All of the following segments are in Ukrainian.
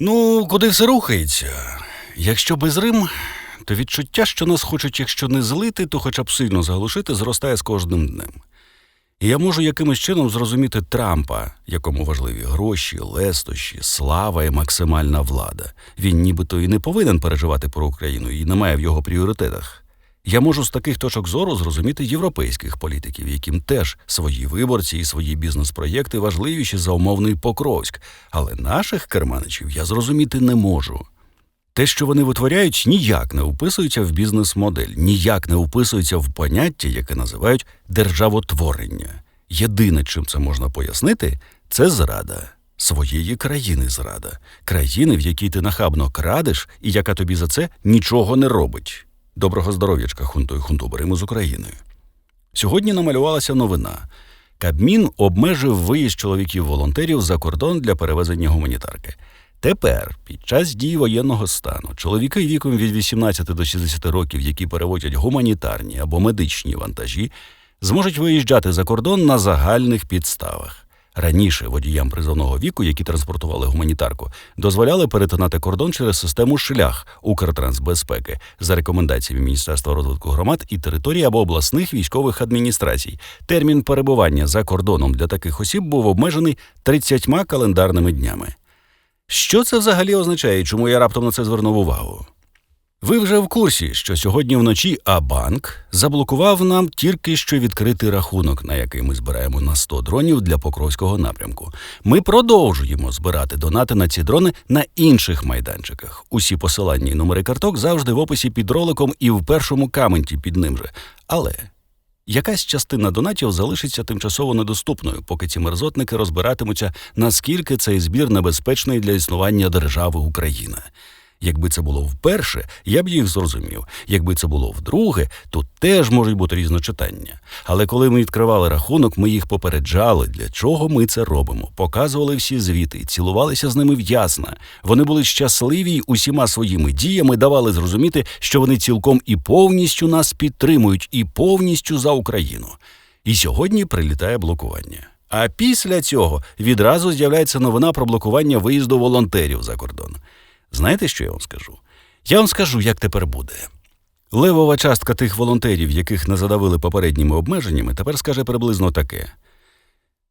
Ну, куди все рухається? Якщо без Рим, то відчуття, що нас хочуть, якщо не злити, то хоча б сильно заглушити, зростає з кожним днем. І я можу якимось чином зрозуміти Трампа, якому важливі гроші, лестощі, слава і максимальна влада. Він нібито і не повинен переживати про Україну і не має в його пріоритетах. Я можу з таких точок зору зрозуміти європейських політиків, яким теж свої виборці і свої бізнес-проєкти важливіші за умовний Покровськ, але наших керманичів я зрозуміти не можу. Те, що вони витворяють, ніяк не вписується в бізнес-модель, ніяк не вписується в поняття, яке називають державотворення. Єдине, чим це можна пояснити, це зрада. Своєї країни зрада, країни, в якій ти нахабно крадеш, і яка тобі за це нічого не робить. Доброго здоров'ячка, хунто і хунтуберимо з Україною. Сьогодні намалювалася новина. Кабмін обмежив виїзд чоловіків-волонтерів за кордон для перевезення гуманітарки. Тепер, під час дії воєнного стану, чоловіки віком від 18 до 60 років, які перевозять гуманітарні або медичні вантажі, зможуть виїжджати за кордон на загальних підставах. Раніше водіям призовного віку, які транспортували гуманітарку, дозволяли перетинати кордон через систему шлях Укртрансбезпеки за рекомендаціями Міністерства розвитку громад і територій або обласних військових адміністрацій. Термін перебування за кордоном для таких осіб був обмежений 30 календарними днями. Що це взагалі означає чому я раптом на це звернув увагу? Ви вже в курсі, що сьогодні вночі А-банк заблокував нам тільки що відкритий рахунок, на який ми збираємо на 100 дронів для Покровського напрямку. Ми продовжуємо збирати донати на ці дрони на інших майданчиках. Усі посилання і номери карток завжди в описі під роликом і в першому каменті під ним же. Але якась частина донатів залишиться тимчасово недоступною, поки ці мерзотники розбиратимуться, наскільки цей збір небезпечний для існування держави Україна. Якби це було вперше, я б їх зрозумів. Якби це було вдруге, то теж можуть бути різночитання. Але коли ми відкривали рахунок, ми їх попереджали, для чого ми це робимо. Показували всі звіти, цілувалися з ними в'ясна. Вони були щасливі й усіма своїми діями давали зрозуміти, що вони цілком і повністю нас підтримують, і повністю за Україну. І сьогодні прилітає блокування. А після цього відразу з'являється новина про блокування виїзду волонтерів за кордон. Знаєте, що я вам скажу? Я вам скажу, як тепер буде. Левова частка тих волонтерів, яких не задавили попередніми обмеженнями, тепер скаже приблизно таке: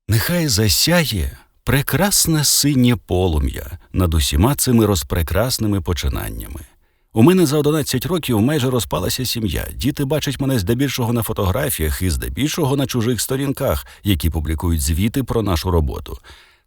Нехай засяє прекрасне синє полум'я над усіма цими розпрекрасними починаннями. У мене за 11 років майже розпалася сім'я. Діти бачать мене здебільшого на фотографіях і здебільшого на чужих сторінках, які публікують звіти про нашу роботу.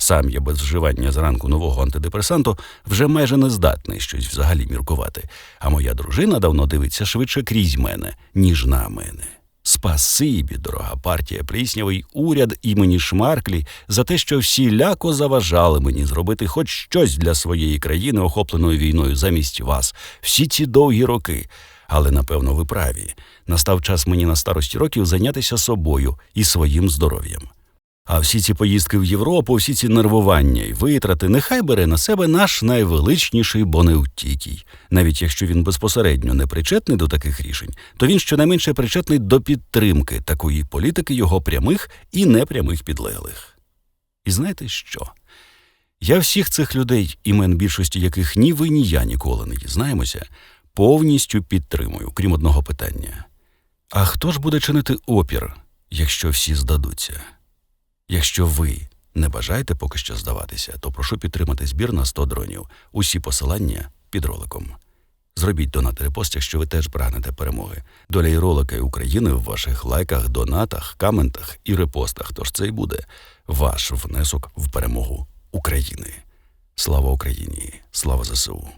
Сам я без вживання зранку нового антидепресанту вже майже не здатний щось взагалі міркувати, а моя дружина давно дивиться швидше крізь мене, ніж на мене. Спасибі, дорога партія Пріснявий, уряд імені Шмарклі, за те, що всіляко заважали мені зробити хоч щось для своєї країни, охопленої війною замість вас, всі ці довгі роки. Але напевно ви праві. Настав час мені на старості років зайнятися собою і своїм здоров'ям. А всі ці поїздки в Європу, всі ці нервування і витрати, нехай бере на себе наш найвеличніший Бонеутікій. Навіть якщо він безпосередньо не причетний до таких рішень, то він щонайменше причетний до підтримки такої політики його прямих і непрямих підлеглих. І знаєте що? Я всіх цих людей, імен більшості яких ні ви, ні я ніколи не дізнаємося, повністю підтримую, крім одного питання. А хто ж буде чинити опір, якщо всі здадуться? Якщо ви не бажаєте поки що здаватися, то прошу підтримати збір на 100 дронів. Усі посилання під роликом. Зробіть донат репост, якщо ви теж прагнете перемоги. Доля і ролика і України в ваших лайках, донатах, каментах і репостах. Тож це й буде ваш внесок в перемогу України. Слава Україні! Слава ЗСУ!